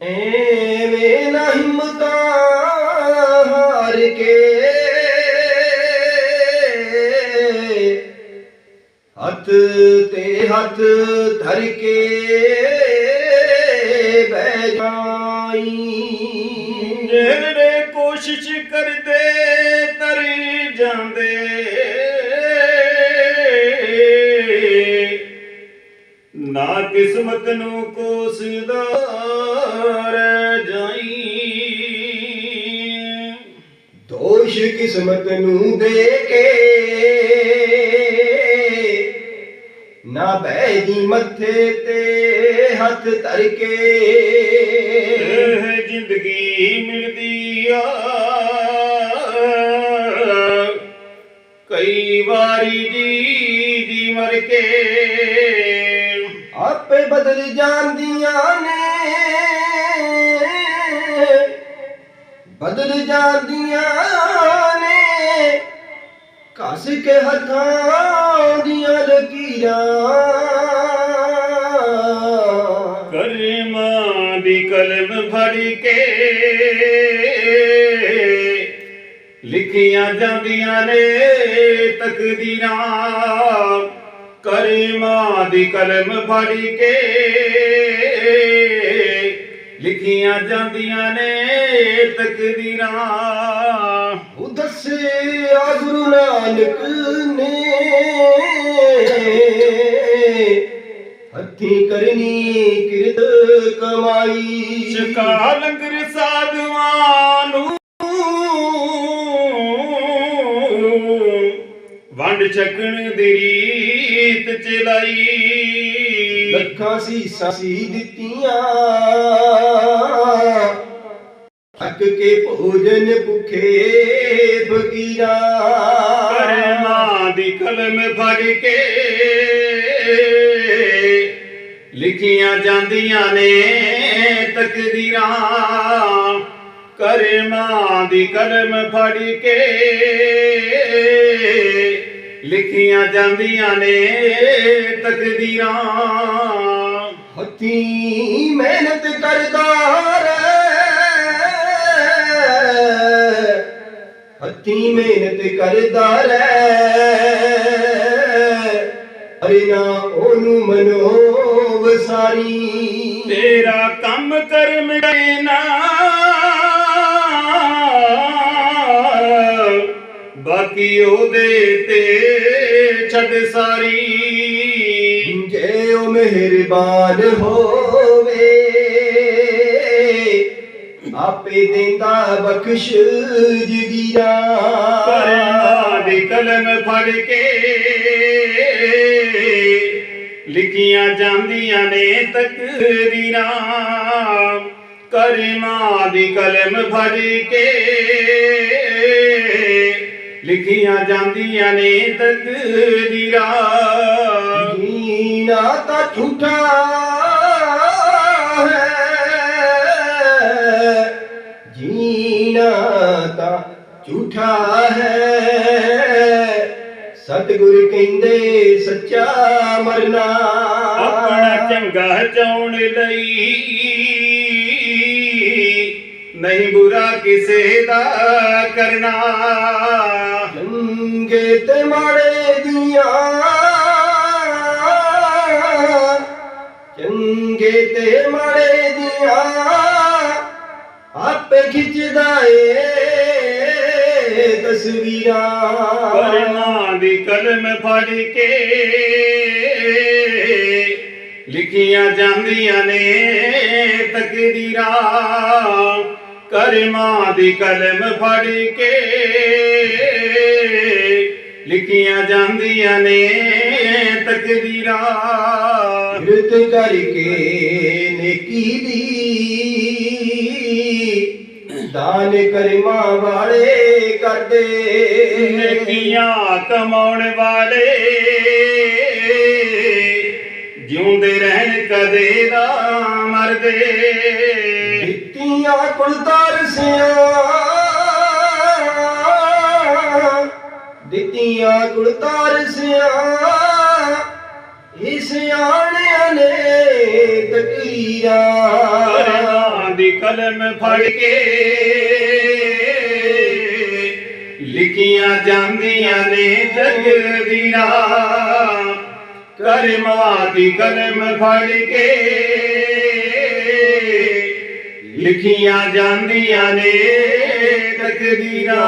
ਐਵੇਂ ਨਾ ਹਿੰਮਤਾਂ ਹਾਰ ਕੇ ਹੱਥ ਤੇ ਹੱਥ ਧਰ ਕੇ ਬਹਿ ਜਾਈ। ਜਿਹੜੇ ਕੋਸ਼ਿਸ਼ ਕਰਦੇ ਤਰੀ ਜਾਂਦੇ। ਨਾ ਕਿਸਮਤ ਨੂੰ ਕੋਸਦਾ ਕਿਸਮਤ ਨੂੰ ਦੇ ਕੇ ਨਾ ਬਹਿ ਜੀ ਮੱਥੇ ਤੇ ਹੱਥ ਧਰ ਕੇ। ਇਹ ਜ਼ਿੰਦਗੀ ਮਿਲਦੀ ਆ। ਕਈ ਵਾਰੀ ਜੀ ਜੀ ਮਰ ਕੇ ਆਪੇ ਬਦਲ ਜਾਂਦੀਆਂ ਨੇ। ਬਦਲ ਜਾਂਦੀਆਂ ਘਸ ਕੇ ਹੱਥਾਂ ਦੀਆਂ ਲਕੀਰਾਂ। ਕਰਮਾਂ ਦੀ ਕਲਮ ਫੜ ਕੇ ਲਿਖੀਆਂ ਜਾਂਦੀਆਂ ਨੇ ਤਕਦੀਰਾਂ। ਕਰਮਾਂ ਦੀ ਕਲਮ ਫੜ ਕੇ ਲਿਖੀਆਂ ਜਾਂਦੀਆਂ ਨੇ ਤਕਦੀਰਾਂ। ਦੱਸਿਆ ਗੁਰੂ ਨਾਨਕ ਨੇ। ਹੱਥੀ ਕਰਨੀ ਕਿਰਤ ਕਮਾਈ। ਸ਼ਕਾ ਲੰਗਰ ਸਾਧੂਆਂ ਨੂੰ। ਵੰਡ ਛਕਣ ਦੀ ਰੀਤ ਚਲਾਈ ਲੱਖਾਂ ਸੀਸਾਂ ਸੀ ਦਿੱਤੀਆਂ। ਥੱਕ ਕੇ ਭੋਜਨ ਭੁਖੇ ਫਕੀਰਾਂ। ਕਰਮਾਂ ਦੀ ਕਲਮ ਫੜ ਕੇ ਲਿਖੀਆਂ ਜਾਂਦੀਆਂ ਨੇ ਤਕਦੀਰਾਂ। ਕਰਮਾਂ ਦੀ ਕਲਮ ਫੜ ਕੇ ਲਿਖੀਆਂ ਜਾਂਦੀਆਂ ਨੇ ਤਕਦੀਰਾਂ। ਹੱਥੀ ਮਿਹਨਤ ਕਰਦਾ ਹੱਥੀ ਮਿਹਨਤ ਕਰਦਾ ਰੇ ਅਰੇ ਨਾ ਉਹਨੂੰ ਮਨੋ ਵਸਾਰੀ। ਤੇਰਾ ਕੰਮ ਕਰਮ ਨਾ। ਬਾਕੀ ਉਹਦੇ ਤੇ ਛੱਡ ਸਾਰੀ। ਜੇ ਉਹ ਮਿਹਰਬਾਨ ਹੋਵੇ ਆਪੇ ਦਿੰਦਾ ਬਖਸ਼ ਜਗੀਰਾ। ਕਰਮਾਂ ਦੀ ਕਲਮ ਫੜ ਕੇ ਲਿਖੀਆਂ ਜਾਂਦੀਆਂ ਨੇ ਤਕਦੀਰਾਂ। ਕਰਮਾਂ ਦੀ ਕਲਮ ਫੜ ਕੇ ਲਿਖੀਆਂ ਜਾਂਦੀਆਂ ਨੇ ਤਕਦੀਰਾਂ। ਜੀਣਾ ਤਾਂ ਝੂਠਾ। ਝੂਠਾ ਹੈ। ਸਤਿਗੁਰ ਕਹਿੰਦੇ ਸੱਚਾ ਮਰਨਾ। ਆਪਣਾ ਚੰਗਾ ਚਾਉਣ ਲਈ ਨਹੀਂ ਬੁਰਾ ਕਿਸੇ ਦਾ ਕਰਨਾ। ਚੰਗੇ ਤੇ ਮਾੜੇ ਦੀਆਂ। ਚੰਗੇ ਤੇ ਮਾੜੇ ਦੀਆਂ। ਆਪੇ ਖਿੱਚਦਾ ਏ। ਤਸਵੀਰਾਂ। ਕਰਮਾਂ ਦੀ ਕਲਮ ਫੜ ਕੇ ਲਿਖੀਆਂ ਜਾਂਦੀਆਂ ਨੇ ਤਕਦੀਰਾਂ। ਕਰਮਾਂ ਦੀ ਕਲਮ ਫੜ ਕੇ ਲਿਖੀਆਂ ਜਾਂਦੀਆਂ ਨੇ ਤਕਦੀਰਾਂ। ਕਿਰਤ ਕਰਕੇ ਨੇਕੀ ਦੀ ਵਾਲੇ। ਜਿਉਂਦੇ ਰਹਿਣ ਕਦੇ ਨਾ ਮਰਦੇ। ਦਿੱਤੀਆਂ ਕੁਲਤਾਰ ਸਿਆ ਦਿੱਤੀਆਂ ਕੁਲਤਾਰ ਸਿਆ ਇਸ ਆਣਿਆਂ ਨੇ ਤਕਰੀਰਾਂ ਕਰਮਾਂ ਕਲਮ ਫੜ ਕੇ ਲਿਖੀਆਂ ਜਾਂਦੀਆਂ ਨੇ ਤਕਦੀਰਾਂ ਕਰਮਾਂ ਦੀ ਕਲਮ ਫੜ ਕੇ ਲਿਖੀਆਂ ਜਾਂਦੀਆਂ ਨੇ ਤਕਦੀਰਾਂ